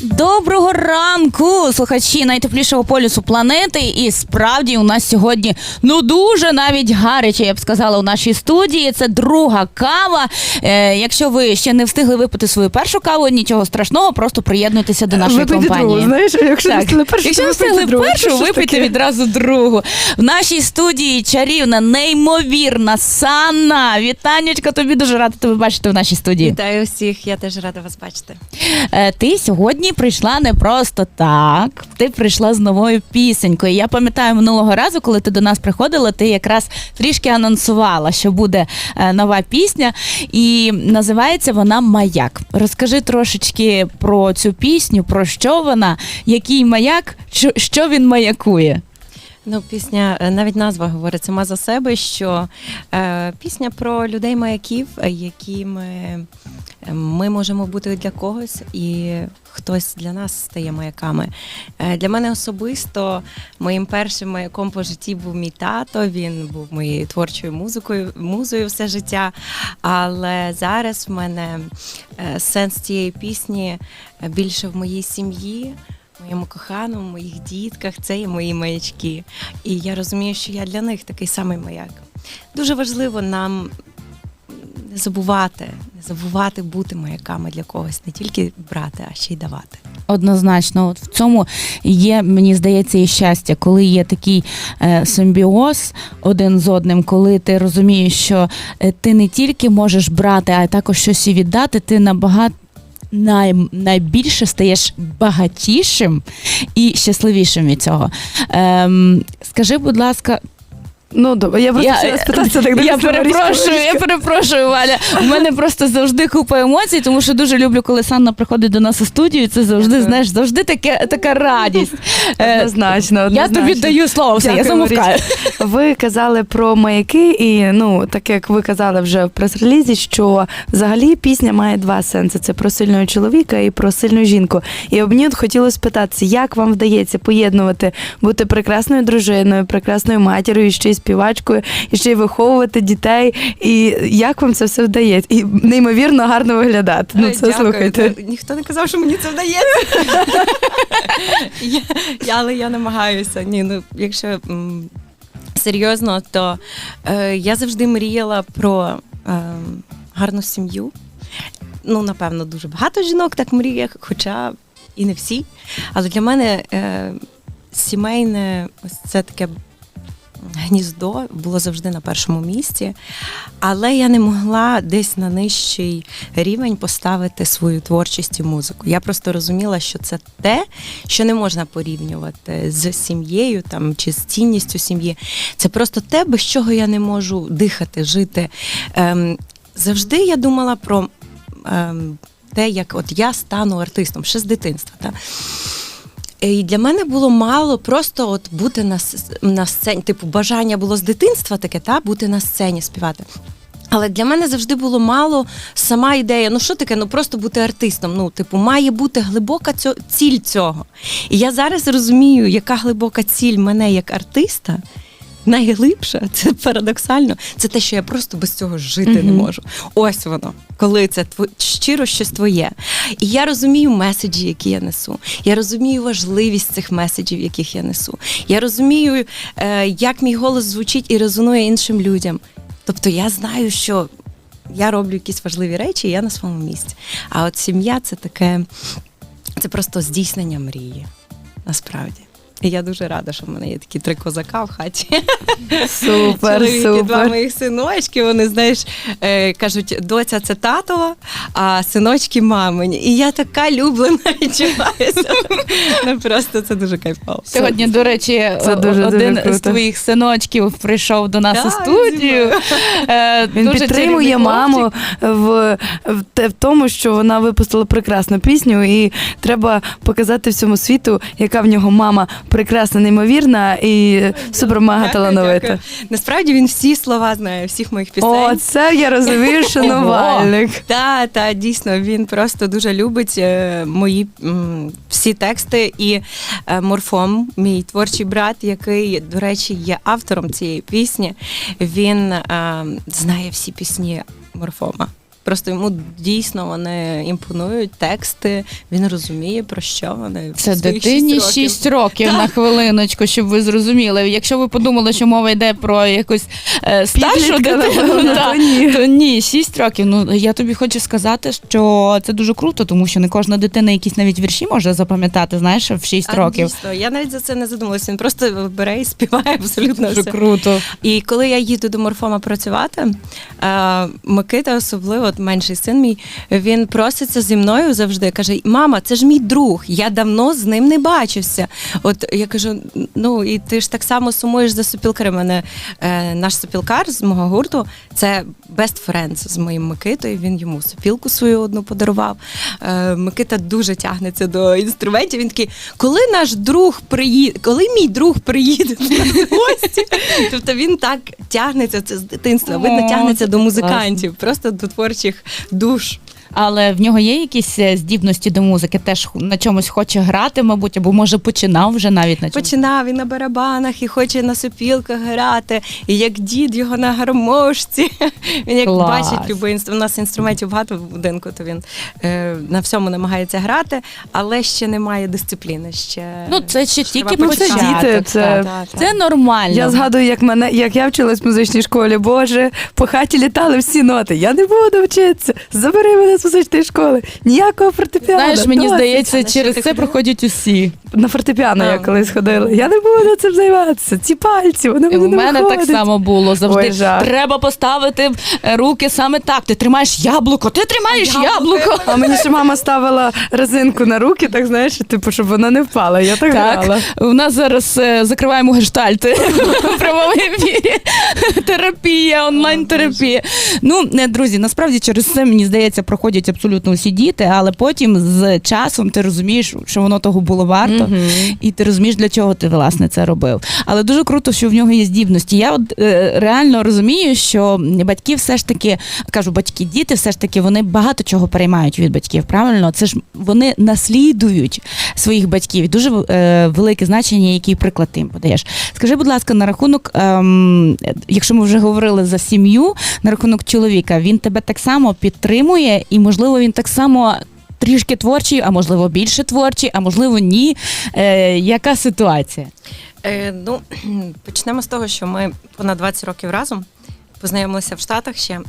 Доброго ранку, слухачі найтеплішого полюсу планети. І справді у нас сьогодні ну дуже навіть гаряче, я б сказала, у нашій студії. Це друга кава. Е, якщо ви ще не встигли випити свою першу каву, нічого страшного, просто приєднуйтеся до нашої Випийте компанії. другу, знаєш, якщо не встигли першу, Якщо встигли другу. першу, випийте відразу другу. В нашій студії чарівна, неймовірна Санна. Вітанечка, тобі дуже рада тебе бачити в нашій студії. Вітаю всіх, я теж рада вас бачити. Е, Ти сьогодні прийшла не просто так. Ти прийшла з новою пісенькою. Я пам'ятаю минулого разу, коли ти до нас приходила, ти якраз трішки анонсувала, що буде е, нова пісня, і називається вона Маяк. Розкажи трошечки про цю пісню, про що вона, який маяк, що він маякує. Ну, пісня, е, навіть назва говорить сама за себе, що е, пісня про людей маяків, е, якими е, ми можемо бути для когось, і хтось для нас стає маяками. Е, для мене особисто моїм першим маяком по житті був мій тато. Він був моєю творчою музикою, музою все життя. Але зараз в мене сенс цієї пісні більше в моїй сім'ї. Моєму коханому, моїх дітках, це є мої маячки. І я розумію, що я для них такий самий маяк. Дуже важливо нам не забувати, не забувати бути маяками для когось, не тільки брати, а ще й давати. Однозначно, от в цьому є, мені здається, і щастя, коли є такий е, симбіоз один з одним, коли ти розумієш, що е, ти не тільки можеш брати, а також щось і віддати, ти набагато. Най, найбільше стаєш багатішим і щасливішим від цього. Ем, скажи, будь ласка, Ну добре, я просто я, я перепрошую, я перепрошую, Валя. У мене просто завжди купа емоцій, тому що дуже люблю, коли Санна приходить до нас у студію. Це завжди, знаєш, завжди таке, така радість. Е, Однозначно, Я тобі даю слово, все, я замовкаю. Ви казали про маяки, і ну так як ви казали вже в прес-релізі, що взагалі пісня має два сенси: це про сильного чоловіка і про сильну жінку. І об от хотілося спитатися, як вам вдається поєднувати бути прекрасною дружиною, прекрасною матір'ю, і й співачкою, і ще й виховувати дітей. І як вам це все вдається? І неймовірно гарно виглядати. Ну це Дякую. слухайте. Ніхто не казав, що мені це вдається. я, я, але я намагаюся. Ні, ну, якщо м, серйозно, то е, я завжди мріяла про е, гарну сім'ю. Ну, напевно, дуже багато жінок так мріє, хоча і не всі. Але для мене е, сімейне ось це таке гніздо було завжди на першому місці. Але я не могла десь на нижчий рівень поставити свою творчість і музику. Я просто розуміла, що це те, що не можна порівнювати з сім'єю там чи з цінністю сім'ї. Це просто те, без чого я не можу дихати, жити. Ем, завжди я думала про ем, те, як от я стану артистом ще з дитинства. Та? І для мене було мало просто от бути на, на сцені. Типу, бажання було з дитинства таке, та бути на сцені співати. Але для мене завжди було мало сама ідея. Ну що таке? Ну просто бути артистом. Ну, типу, має бути глибока цьо, ціль цього. І я зараз розумію, яка глибока ціль мене як артиста. Найглибша, це парадоксально, це те, що я просто без цього жити не можу. Ось воно, коли це тво- щиро щось твоє. І я розумію меседжі, які я несу. Я розумію важливість цих меседжів, яких я несу. Я розумію, е, як мій голос звучить і резонує іншим людям. Тобто я знаю, що я роблю якісь важливі речі, і я на своєму місці. А от сім'я це таке, це просто здійснення мрії. Насправді. І я дуже рада, що в мене є такі три козака в хаті. Супер, Чоловік і два моїх синочки. Вони знаєш, е, кажуть, доця це тато, а синочки мамині. І я така люблена відчуваюся. Ну просто це дуже кайфово. Сьогодні, до речі, це дуже-дуже один з твоїх синочків прийшов до нас Так, у студію. Е, Він дуже підтримує маму в, в, в тому, що вона випустила прекрасну пісню, і треба показати всьому світу, яка в нього мама прекрасна, неймовірна і супермага Дякую, талановита. Насправді він всі слова знає, всіх моїх пісень. О, це я розумію, шанувальник. Та, та дійсно він просто дуже любить е, мої всі тексти. І е, Морфом, мій творчий брат, який, до речі, є автором цієї пісні, він е, знає всі пісні Морфома. Просто йому дійсно вони імпонують тексти, він розуміє про що вони. Це дитині шість 6 років. років, на хвилиночку, щоб ви зрозуміли. Якщо ви подумали, що мова йде про якусь е, старшу дитину, то ні. то ні, 6 років. Ну я тобі хочу сказати, що це дуже круто, тому що не кожна дитина якісь навіть вірші може запам'ятати, знаєш, в 6 А, років. Дійсно, я навіть за це не задумалася. Він просто бере і співає абсолютно Дуже все. круто. І коли я їду до Морфома працювати, е, Микита, особливо менший син мій, він проситься зі мною завжди. каже: Мама, це ж мій друг, я давно з ним не бачився. От я кажу: ну і ти ж так само сумуєш за сопілкарем. Мене е, наш сопілкар з мого гурту це best friends з моїм Микитою. Він йому сопілку свою одну подарував. Е, Микита дуже тягнеться до інструментів. Він такий, коли наш друг приїде, коли мій друг приїде в гості, тобто він так тягнеться це з дитинства. Видно, тягнеться до музикантів, просто до творчих душ. Але в нього є якісь е, здібності до музики, теж на чомусь хоче грати, мабуть, або може починав вже навіть на чомусь. Починав він на барабанах і хоче на сопілках грати, і як дід його на гармошці. Він як Клас. бачить любий інструмент. У нас інструментів багато в будинку, то він е, на всьому намагається грати, але ще немає дисципліни. Ще Ну, це ще тільки треба Ну, це діти, це- так. Це нормально. Я згадую, як мене, як я вчилась в музичній школі. Боже, по хаті літали всі ноти. Я не буду вчитися. Забери мене з музичної школи. Ніякого фортепіано. Знаєш, мені Досить. здається, через це проходять усі. на фортепіано я колись ходила. Я не буду цим займатися. Ці пальці, вони І мені в не мене так само було завжди. Ой, жах. Треба поставити е, руки саме так. Ти тримаєш яблуко, ти тримаєш яблуко. А мені ще мама ставила резинку на руки, так знаєш, типу, щоб вона не впала. Я так, грала. У нас зараз е, закриваємо гештальти в прямому ефірі. Терапія, онлайн-терапія. Ну, не, друзі, насправді через це мені здається, проходять абсолютно усі діти, але потім з часом ти розумієш, що воно того було варто, і ти розумієш, для чого ти власне це робив. Але дуже круто, що в нього є здібності. Я от е, реально розумію, що батьки все ж таки кажу, батьки, діти все ж таки вони багато чого переймають від батьків. Правильно, це ж вони наслідують своїх батьків. Дуже е, велике значення, який приклад ти їм подаєш. Скажи, будь ласка, на рахунок, ем, якщо ми вже говорили за сім'ю, на рахунок чоловіка, він тебе так само підтримує, і можливо він так само. Трішки творчий, а можливо більше творчий, а можливо ні. Е, яка ситуація? Е, ну, почнемо з того, що ми понад 20 років разом познайомилися в Штатах ще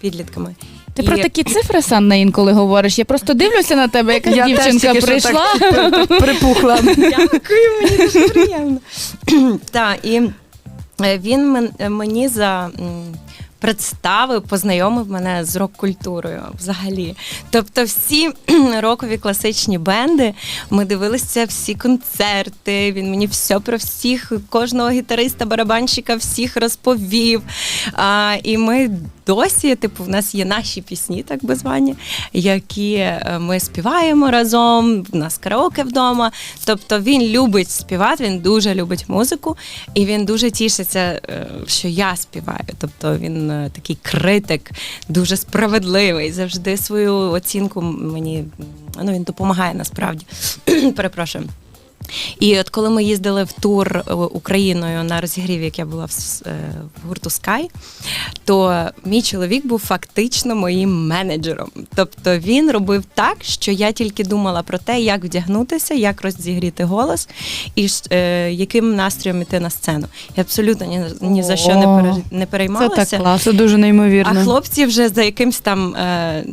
підлітками. Ти І- про такі цифри, Санна, інколи говориш. Я просто дивлюся на тебе, яка Я теж дівчинка тільки що прийшла. так припухла. Дякую, мені дуже приємно. Так, і е, він мен- мені за. м, Представив, познайомив мене з рок-культурою взагалі. Тобто, всі рокові класичні бенди, ми дивилися всі концерти. Він мені все про всіх, кожного гітариста, барабанщика, всіх розповів. А, і ми досі, типу, в нас є наші пісні, так би звані, які е, ми співаємо разом. В нас караоке вдома. Тобто він любить співати, він дуже любить музику, і він дуже тішиться, е, що я співаю. Тобто він е, такий критик, дуже справедливий. Завжди свою оцінку мені ну, він допомагає насправді. Перепрошую. І от коли ми їздили в тур е, Україною на розігрів, як я була в, е, в гурту Sky, то мій чоловік був фактично моїм менеджером. Тобто він робив так, що я тільки думала про те, як вдягнутися, як розігріти голос і е, яким настроєм іти на сцену. Я абсолютно ні, ні за що не, пере, не Це переймалася. так класно. Дуже неймовірно. А хлопці вже за якимсь там е,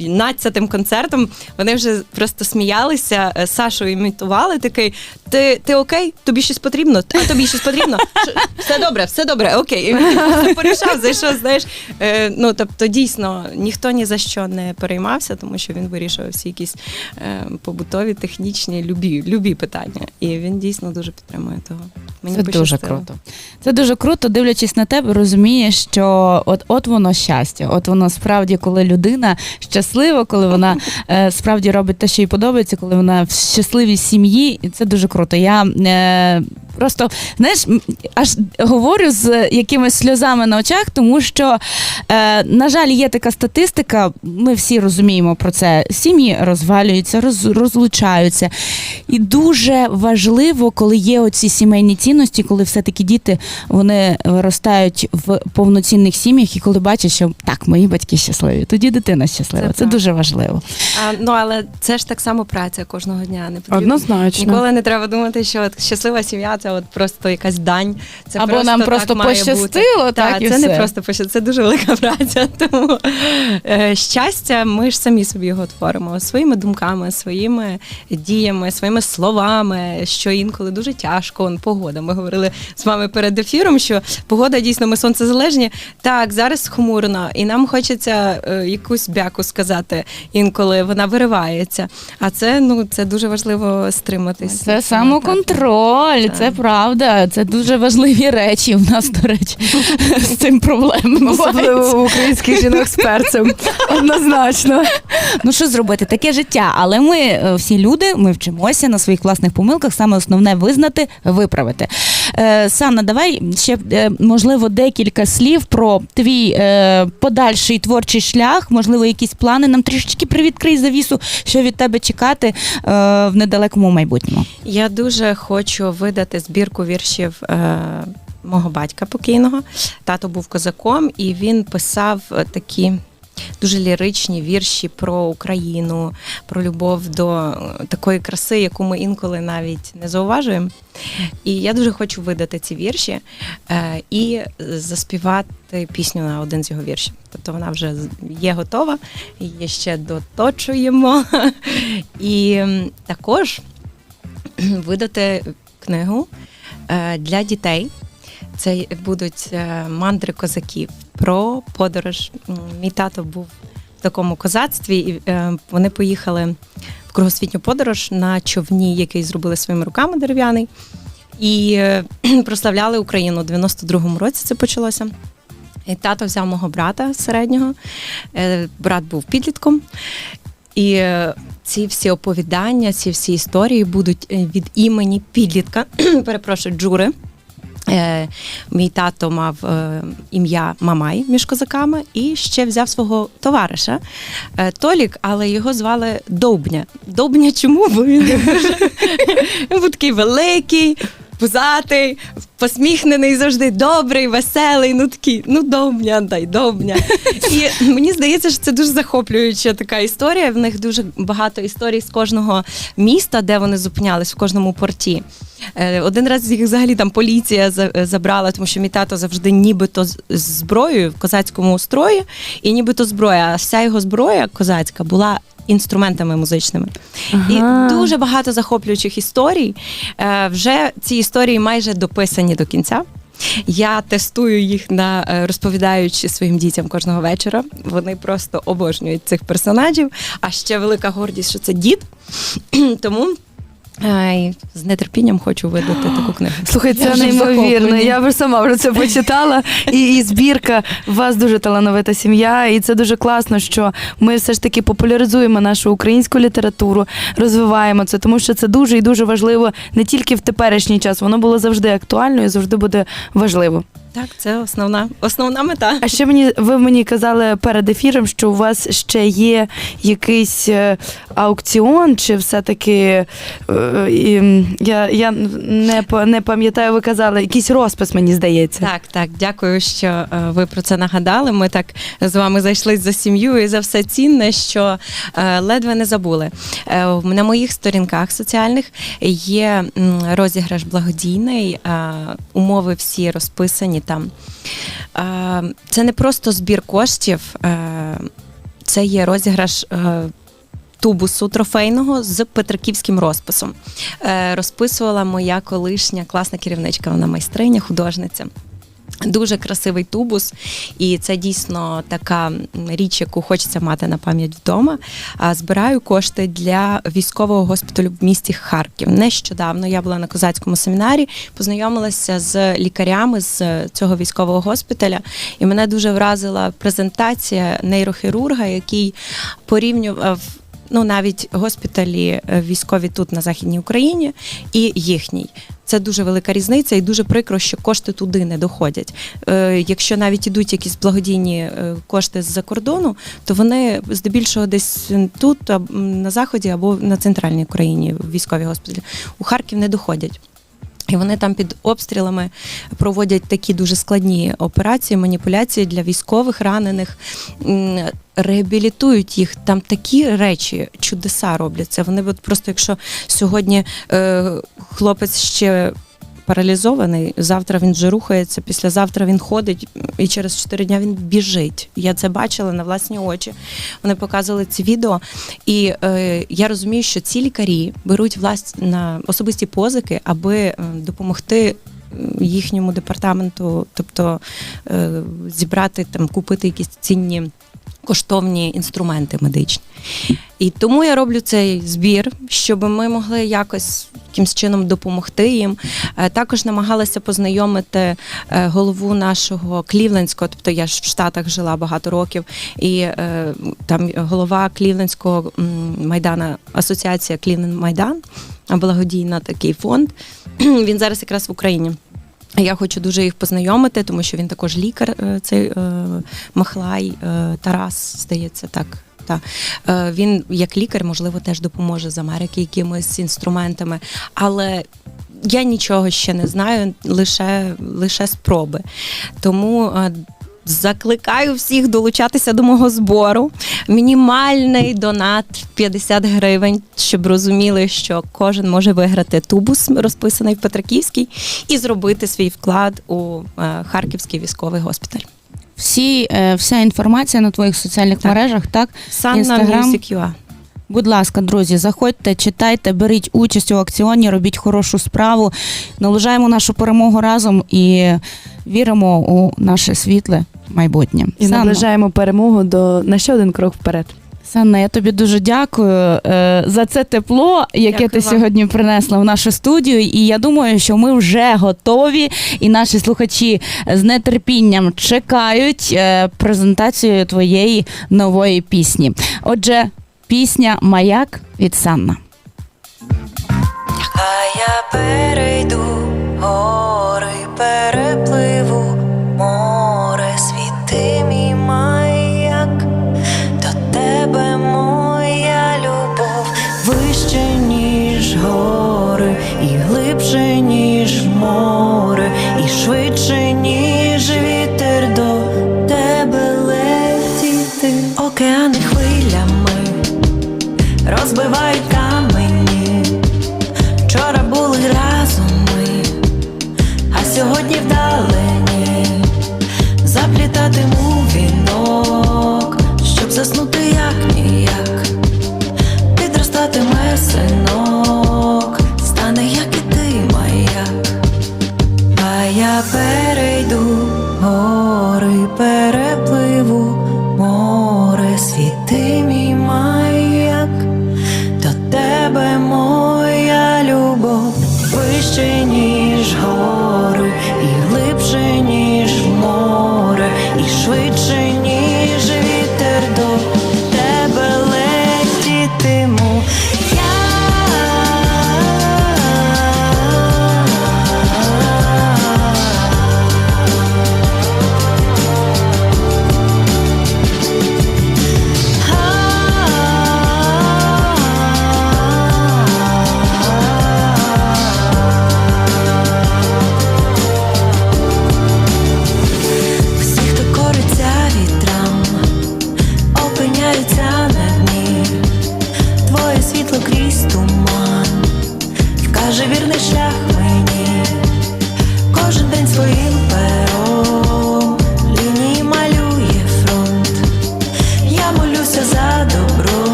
надцятим концертом вони вже просто сміялися, е, Сашу імітували таким. Такий: ти, ти окей? Тобі щось потрібно? А тобі щось потрібно? Що- Все добре, все добре, окей. І він просто порішав, зайшов, знаєш. Е, ну тобто, дійсно, ніхто ні за що не переймався, тому що він вирішував всі якісь е, побутові, технічні, любі, любі питання. І він дійсно дуже підтримує того. Мені Це дуже круто. Це дуже круто, дивлячись на тебе, розумієш, що от, от воно щастя. От воно справді, коли людина щаслива, коли вона е, справді робить те, що їй подобається, коли вона в щасливій сім'ї, і це дуже круто. Я е, просто знаєш, аж говорю з якимись сльозами на очах, тому що, е, на жаль, є така статистика. Ми всі розуміємо про це. Сім'ї розвалюються, роз, розлучаються. І дуже важливо, коли є оці сімейні цінності, коли все-таки діти вони виростають в повноцінних сім'ях, і коли бачать, що так, мої батьки щасливі, тоді дитина щаслива. Це Це, дуже важливо. А, ну але це ж так само праця кожного дня. Не потрібно. Однозначно. Ніколи не треба думати, що щаслива сім'я це от просто якась дань. Це Або просто нам так просто має пощастило, бути. так, і це все. не просто пощастило, це дуже велика праця. Тому е, щастя, ми ж самі собі його творимо своїми думками, своїми діями, своїми словами, що інколи дуже тяжко. Он, погода. Ми говорили з вами перед ефіром, що погода дійсно ми сонцезалежні. Так, зараз хмурно, і нам хочеться е, якусь бяку сказати інколи вона виривається. А це ну це дуже важливо стриматись. Це самоконтроль, Так. це правда. Це дуже важливі речі. В нас, до речі, з цим проблеми Особливо у українських жінок з перцем. Однозначно. Ну що зробити? Таке життя. Але ми е, всі люди, ми вчимося на своїх власних помилках. Саме основне визнати, виправити. Е, Санна, давай ще е, можливо декілька слів про твій подальший творчий шлях, можливо, якісь плани. Нам трішечки привідкрий завісу, що від тебе чекати в недалекому майбутньому. Я дуже хочу видати збірку віршів. Е- Мого батька покійного тато був козаком, і він писав е, такі дуже ліричні вірші про Україну, про любов до е, такої краси, яку ми інколи навіть не зауважуємо. І я дуже хочу видати ці вірші і заспівати пісню на один з його віршів. Тобто вона вже є готова, її ще доточуємо. І також видати книгу е, для дітей. Це будуть е, мандри козаків про подорож. Мій тато був в такому козацтві, і е, вони поїхали в кругосвітню подорож на човні, який зробили своїми руками дерев'яний, і прославляли Україну. У 92-му році це почалося. І тато взяв мого брата середнього. Брат був підлітком. І ці всі оповідання, ці всі історії будуть е, від імені підлітка, перепрошую, Джури. Е, мій тато мав е, ім'я Мамай між козаками і ще взяв свого товариша е, Толік, але його звали Довбня. Довбня чому? Бо він був такий великий, пузатий, посміхнений, завжди добрий, веселий. Ну такий, ну довбня, дай довбня. І мені здається, що це дуже захоплююча така історія. В них дуже багато історій з кожного міста, де вони зупинялись, в кожному порті. Е, Один раз їх взагалі там поліція е, забрала, тому що мій тато завжди нібито з зброєю в козацькому строї, і нібито зброя, а вся його зброя козацька була інструментами музичними. Ага. І дуже багато захоплюючих історій. Е, Вже ці історії майже дописані до кінця. Я тестую їх на е, розповідаючи своїм дітям кожного вечора. Вони просто обожнюють цих персонажів. А ще велика гордість, що це дід. Тому е, з нетерпінням хочу видати таку книгу. Слухай, це Я вже неймовірно. Я вже сама вже це почитала. І, і збірка. У вас дуже талановита сім'я, і це дуже класно, що ми все ж таки популяризуємо нашу українську літературу, розвиваємо це, тому що це дуже і дуже важливо не тільки в теперішній час, воно було завжди актуально і завжди буде важливо. Так, це основна, основна мета. А ще мені ви мені казали перед ефіром, що у вас ще є якийсь е, аукціон, чи все-таки е, я, я не, не пам'ятаю, ви казали, якийсь розпис, мені здається. Так, так, дякую, що е, ви про це нагадали. Ми так з вами зайшлись за сім'ю і за все цінне, що ледве не забули. На моїх сторінках соціальних є розіграш благодійний, умови всі розписані там. Е, Це не просто збір коштів, е, це є розіграш. е, тубусу трофейного з петриківським розписом. Розписувала моя колишня класна керівничка, вона майстриня, художниця. Дуже красивий тубус, і це дійсно така річ, яку хочеться мати на пам'ять вдома. Збираю кошти для військового госпіталю в місті Харків. Нещодавно я була на козацькому семінарі, познайомилася з лікарями з цього військового госпіталя, і мене дуже вразила презентація нейрохірурга, який порівнював. Ну, навіть госпіталі е, військові тут на західній Україні і їхній. Це дуже велика різниця, і дуже прикро, що кошти туди не доходять. Е, якщо навіть ідуть якісь благодійні е, кошти з-за кордону, то вони здебільшого десь тут, на заході або на центральній Україні військові госпіталі. У Харків не доходять. І вони там під обстрілами проводять такі дуже складні операції, маніпуляції для військових ранених, реабілітують їх. Там такі речі, чудеса робляться. Вони от просто, якщо сьогодні е, хлопець ще. Паралізований, завтра він вже рухається, післязавтра він ходить, і через 4 дня він біжить. Я це бачила на власні очі. Вони показували ці відео, і е, я розумію, що ці лікарі беруть власть на особисті позики, аби е, допомогти їхньому департаменту, тобто е, зібрати там, купити якісь цінні. Коштовні інструменти медичні. І тому я роблю цей збір, щоб ми могли якось якимсь чином допомогти їм. Е, Також намагалася познайомити е, голову нашого Клівлендського, тобто я ж в Штатах жила багато років, і е, там голова Клівлендського м, майдана, асоціація Клівленд Майдан, благодійна такий фонд. Він зараз якраз в Україні. Я хочу дуже їх познайомити, тому що він також лікар, е, цей е, Махлай е, Тарас, здається, так. Та. Він як лікар, можливо, теж допоможе з Америки якимись інструментами, але я нічого ще не знаю, лише, лише спроби. Тому закликаю всіх долучатися до мого збору. Мінімальний донат 50 гривень, щоб розуміли, що кожен може виграти тубус, розписаний в Петриківській, і зробити свій вклад у е, Харківський військовий госпіталь. Всі, е, вся інформація на твоїх соціальних Так. мережах, так? Санна Instagram. Music UA. Будь ласка, друзі, заходьте, читайте, беріть участь у акціоні, робіть хорошу справу, наближаємо нашу перемогу разом і віримо у наше світле майбутнє. І Санно, наближаємо перемогу до на ще один крок вперед. Санна, я тобі дуже дякую е, за це тепло, яке Дякую ти вам. сьогодні принесла в нашу студію. І я думаю, що ми вже готові, і наші слухачі з нетерпінням чекають е, презентацію твоєї нової пісні. Отже, пісня Маяк від Санна. А я перейду гори, перепливу море, світи мій маяк, до тебе моя любов вище, ніж гори, і глибше, ніж море, і швидше, ніж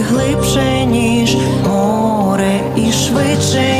глибше, ніж море і швидше.